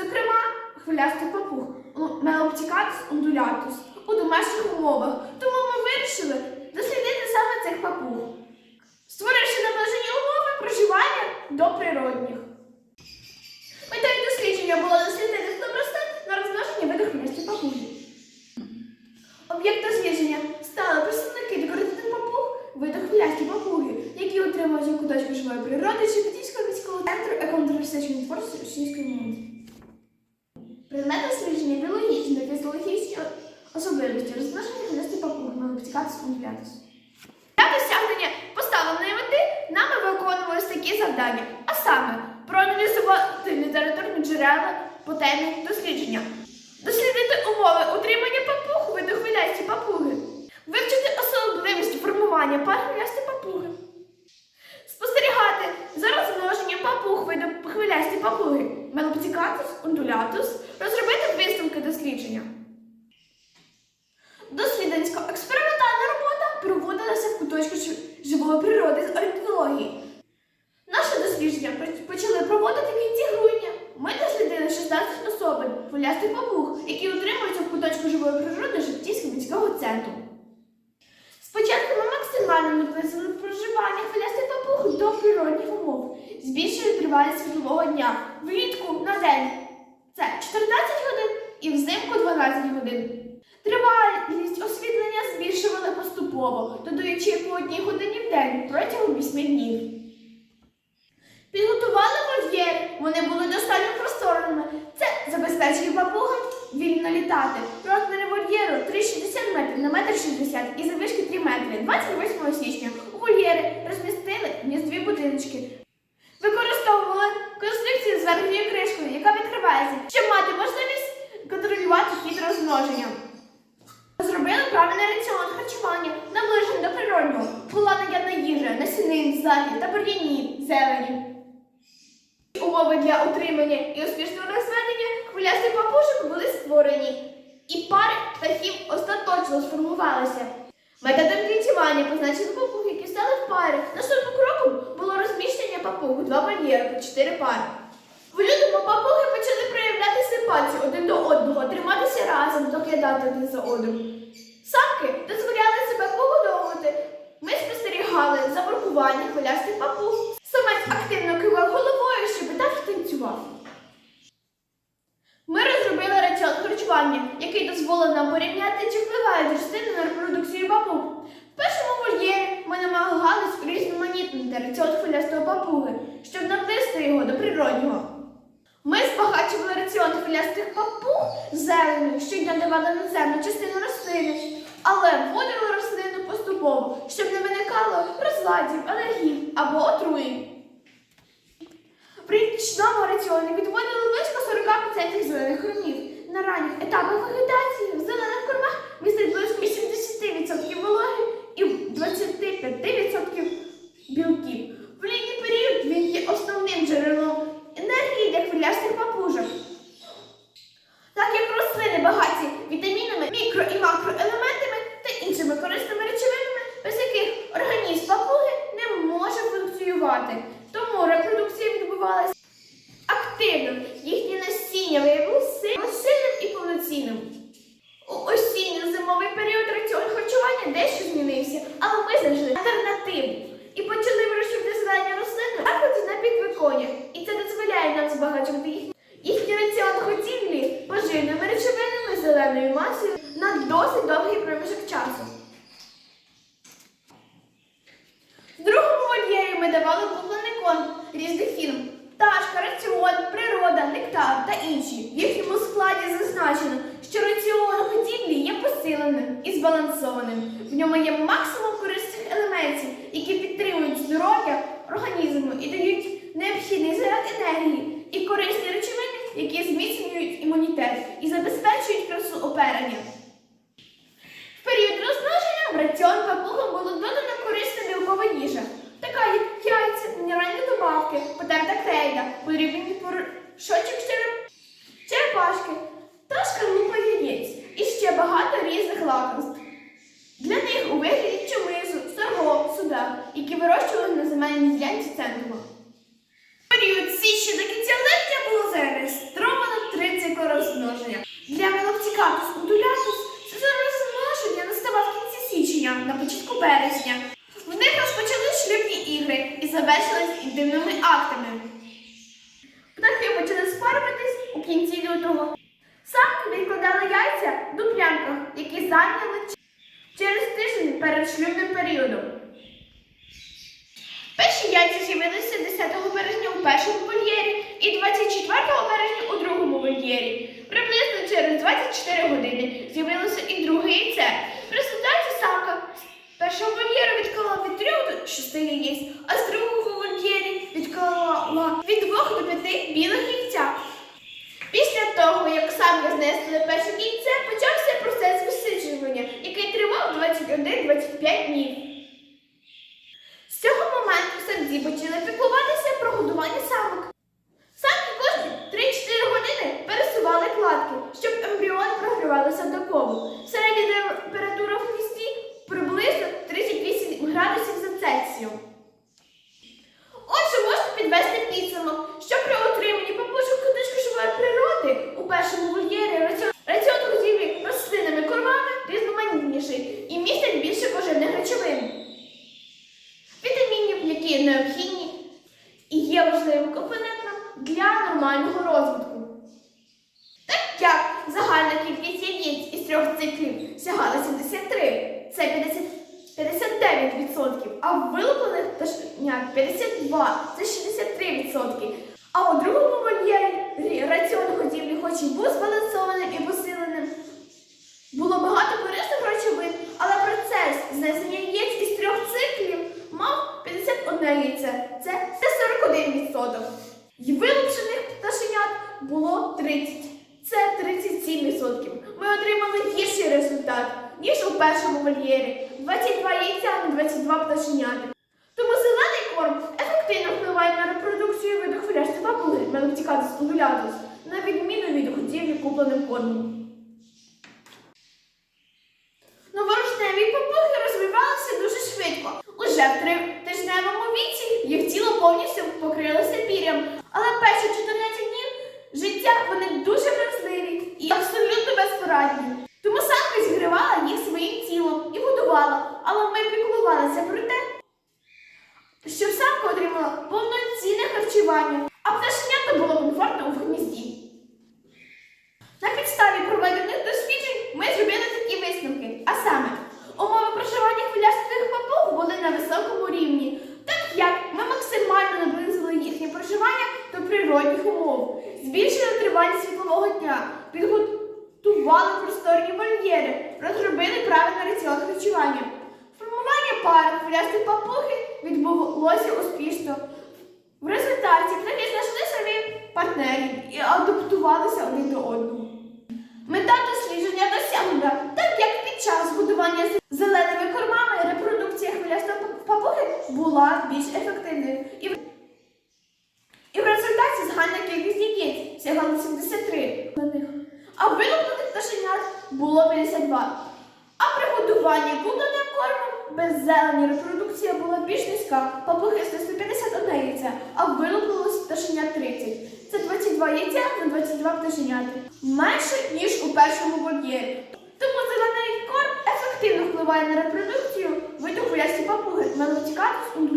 зокрема хвилястий папуг, мелопсикатус ундулятус у домашніх умовах. Тому ми вирішили дослідити саме цих папуг, створивши наближені умови проживання до природних. Метою дослідження було дослідити добростан на розмноження виду хвилястих папугів. Об'єкт дослідження стали представники декоративних папуг виду хвилясті папуги, які отримують у куточку живої природи Шепетівського міського центру економічної творчості російської мови. Предмет дослідження біологічні та фізіологічні особливості розмноження хвилястих папуг мелопсикатус ундулятус. Для досягнення поставленої мети нами виконувалися такі завдання, а саме проаналізувати літературні джерела по темі дослідження, дослідити умови утримання папуг виду хвилясті папуги, вивчити особливості формування пар хвилясті папуги, спостерігати за розмноженням папуг виду папуги мелопсикатус, ундулятус, розробити висновки дослідження. Дослідницько-експериментальна робота проводилася в куточку живої природи з орнітології. Наше дослідження почали проводити в кінці грудня. Ми дослідили 16 особин хвилястих папуг, які утримуються в куточку живої природи Шептівського міського центру. Спочатку ми максимально наблизили до природних умов, збільшили тривалість світлового дня влітку на день. Це 14 годин і взимку 12 годин. Тривалість освітлення збільшували поступово, додаючи по одній годині в день протягом 8 днів. Підготували вольєри, вони були достатньо просторними. Це забезпечує папугам вільно літати. Розміри вольєру 3,60 метрів на 1,60 м і завишки 3 метри. 28 січня у вольєри розмістили гніздові будиночки. Для утримання і успішного розведення хвилястих папушок були створені. І пари птахів остаточно сформувалися. Методом клінчування позначили папуг, які стали в пари. Наступним кроком було розміщення папуг два вольєри по чотири пари. В лютому папуги почали проявляти симпатію один до одного, триматися разом, доглядати один за одним. Самки дозволяли себе погодовувати. Ми спостерігали за воркуванням хвилястих папуг. Самець активно кивав головою, щебетав. Ми розробили раціон харчування, який дозволив нам порівняти, чи впливає частина на репродукцію папуг. В першому вольєрі ми намагались урізноманітнити раціон хвилястого папуги, щоб наблизити його до природнього. Ми збагачували раціон хвилястих папуг зеленою, щодня давали на землю частину рослини, але вводили рослину поступово, щоб не виникало розладів, алергій або отруєнь. При річному раціоні відводили близько 40% зелених кормів. На ранніх етапах вегетації в зелених кормах містить близько 80% вологи і 25% білків. В літній період він є основним джерелом енергії для хвилястих папужок. Так як рослини багаті вітамінами, мікро- і макроелементами та іншими корисними речовинами, без яких організм папуги не може функціонувати. Тому репродукція відбувалася активно. Їхнє насіння виявилося сильним сильним і повноцінним. У осінньо-зимовий період раціон харчування дещо змінився, але ми знайшли альтернативу і почали вирощувати зелені рослини заходи на підвиконня. І це дозволяє нам збагачувати їх. Їхній раціон годівлі поживними речовинами зеленою масою на досить довгий проміжок часу. В другому вольєрі ми давали куплений корм різних фірм. Пташка, раціон, природа, нектар та інші. В їхньому складі зазначено, що раціон годівлі є посиленим і збалансованим. В ньому є максимум корисних елементів, які підтримують здоров'я організму і дають необхідний заряд енергії земельній. Період січня до кінця липня було зареєстровано три цикли розмноження. Для Мелоптикатус удулятус сезон розмноження наставав в кінці січня, на початку березня. В них розпочали шлюбні ігри і завершились інтимними актами. Птахи почали спарюватись у кінці лютого. Самки відкладали яйця в дуплянках, які зайняли через тиждень перед шлюбним періодом. Перші яйця з'явилися 10 березня у першому вольєрі і 24 березня у другому вольєрі. Приблизно через 24 години з'явилося і друге яйце. В результаті самка з першого вольєру відклала від 3 до 6 яєць, а з другого вольєрі відклала від 2 до 5 білих яйця. Після того, як самки знесли перше яйце, почався процес висиджування, який тривав 21-25 днів. Почали піклуватися про годування самок. Самки кожні 3-4 години пересували кладки, щоб ембріони прогрівалися до кову. Середня температура в хвісті приблизно 38 градусів за Цельсієм. Отже, можна підвести підсумок, що при отриманні папушок книжки природи у першому вольєрі раціон, раціон годівлі рослинними кормами різноманітніший і містить більше поживних речовин вітамінів, які необхідні і є важливим компонентом для нормального розвитку. Так як загальна кількість яєць із трьох циклів сягала 73, це 50, 59%, а вилуплених пташенят 52, це 63%. А у другому вольєрі раціон годівлі хоч і був збалансованим і посиленим, було багато корисних речовин, але процес знесення яєць із трьох циклів мав 51 яйце. Це, це 41%. І вилучених пташенят було 30. Це 37%. Ми отримали гірший результат, ніж у першому вольєрі. 22 яйця на 22 пташеняти. Тому зелений корм ефективно впливає на репродукцію виду хвилясти папуги Мелоптикатус undulatus, на відміну від годівлі купленим кормом. Новорожденні папуги розвивалися дуже швидко. Уже в тритижневому віці їх тіло повністю покрилося пір'ям. Але перші 14 днів життя вони дуже вразливі і абсолютно безпорадні. Тому самка зігрівала їх своїм тілом і годувала, але ми піклувалися про те, щоб самка отримала повноцінне харчування, а пташенята було комфортно у гнізді. На підставі проведених досліджень ми зробили такі висновки. А саме, умови проживання хвилястих папуг були на високому рівні, так як ми максимально наблизили їхнє проживання до природних умов, збільшили тривалість світлового дня, підготували просторні вольєри, розробили правильний раціон харчування. Формування пари хвилястих папуги відбулося успішно. В результаті птахи знайшли собі партнерів і адаптувалися один до одного. Мета дослідження досягнута, так як під час годування зеленими кормами репродукція хвилястої папуги була більш ефективною. І в, результаті загальна кількість яєць сягала 73 на них, а вилуплених пташенят було 52. А при годуванні купленим кормом без зелені репродукція була більш низька. Папуги снесли 51 яйця, а вилупилось пташеня 30. Це 22 яйця на 22 пташеняти. Менше, ніж у першому вольєрі. Тому зелений корм ефективно впливає на репродукцію виду хвилясті папуги Мелотикатус undulatus.